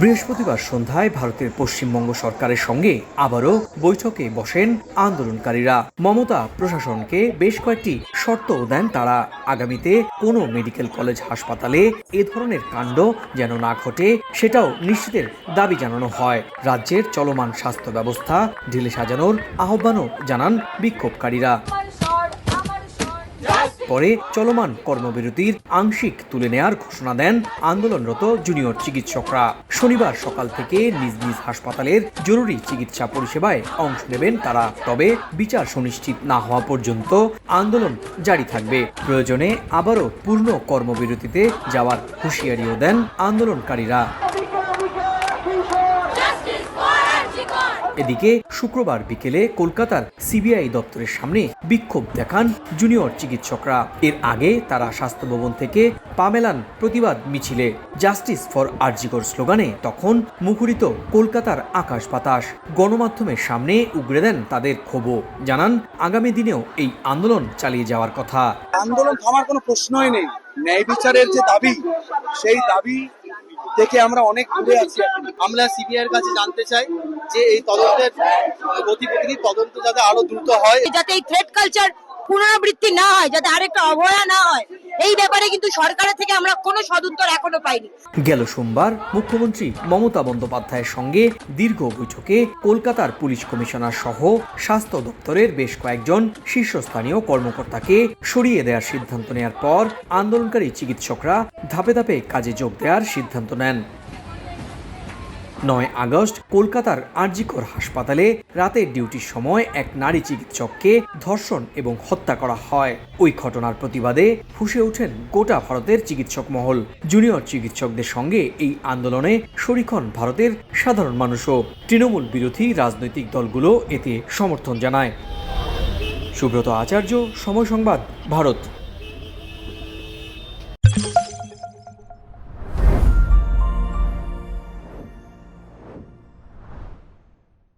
বৃহস্পতিবার সন্ধ্যায় ভারতের পশ্চিমবঙ্গ সরকারের সঙ্গে আবারও বৈঠকে বসেন আন্দোলনকারীরা। মমতা প্রশাসনকে বেশ কয়েকটি শর্তও দেন তারা। আগামীতে কোনো মেডিকেল কলেজ, হাসপাতালে এ ধরনের কাণ্ড যেন না ঘটে, সেটাও নিশ্চিতের দাবি জানানো হয়। রাজ্যের চলমান স্বাস্থ্য ব্যবস্থা ঢিলে সাজানোর আহ্বানও জানান বিক্ষোভকারীরা। পরে চলমান কর্মবিরতির আংশিক তুলে নেয়ার ঘোষণা দেন আন্দোলনরত জুনিয়র চিকিৎসকরা। শনিবার সকাল থেকে নিজ নিজ হাসপাতালের জরুরি চিকিৎসা পরিষেবায় অংশ নেবেন তারা। তবে বিচার সুনিশ্চিত না হওয়া পর্যন্ত আন্দোলন জারি থাকবে। প্রয়োজনে আবারও পূর্ণ কর্মবিরতিতে যাওয়ার হুঁশিয়ারিও দেন আন্দোলনকারীরা। এদিকে শুক্রবার বিকেলে কলকাতার সিবিআই দপ্তরের সামনে বিক্ষোভ দেখান জুনিয়র চিকিৎসকরা। এর আগে তারা স্বাস্থ্য ভবন থেকে পা মেলান প্রতিবাদ মিছিলে জাস্টিস ফর আরজিকর স্লোগানে তখন মুখরিত কলকাতার আকাশ বাতাস। গণমাধ্যমের সামনে উগড়ে দেন তাদের ক্ষোভও। জানান, আগামী দিনেও এই আন্দোলন চালিয়ে যাওয়ার কথা। আন্দোলন থামার কোনো প্রশ্নই নেই। ন্যায় বিচারের যে দাবি, সেই দাবি থেকে আমরা অনেক দূরে আছি। আমরা সিবিআই এর কাছে জানতে চাই যে এই তদন্তের গতিবিধি, তদন্ত যাতে আরও দ্রুত হয়। যাতে এই থ্রেড কালচার পুনরাবৃত্তি না হয়, যাতে আরেকটা অবহেলা না হয়, এই ব্যাপারে কিন্তু সরকারের থেকে আমরা কোনো সদুত্তর এখনও পাইনি। গেল সোমবার মুখ্যমন্ত্রী মমতা বন্দ্যোপাধ্যায়ের সঙ্গে দীর্ঘ বৈঠকে কলকাতার পুলিশ কমিশনার সহ স্বাস্থ্য দপ্তরের বেশ কয়েকজন শীর্ষস্থানীয় কর্মকর্তাকে সরিয়ে দেওয়ার সিদ্ধান্ত নেওয়ার পর আন্দোলনকারী চিকিৎসকরা ধাপে ধাপে কাজে যোগ দেওয়ার সিদ্ধান্ত নেন। নয় আগস্ট কলকাতার আরজিকর হাসপাতালে রাতের ডিউটির সময় এক নারী চিকিৎসককে ধর্ষণ এবং হত্যা করা হয়। ওই ঘটনার প্রতিবাদে ফুসে ওঠেন গোটা ভারতের চিকিৎসক মহল। জুনিয়র চিকিৎসকদের সঙ্গে এই আন্দোলনে শরিক হন ভারতের সাধারণ মানুষও। তৃণমূল বিরোধী রাজনৈতিক দলগুলো এতে সমর্থন জানায়। সুব্রত আচার্য, সময় সংবাদ, ভারত।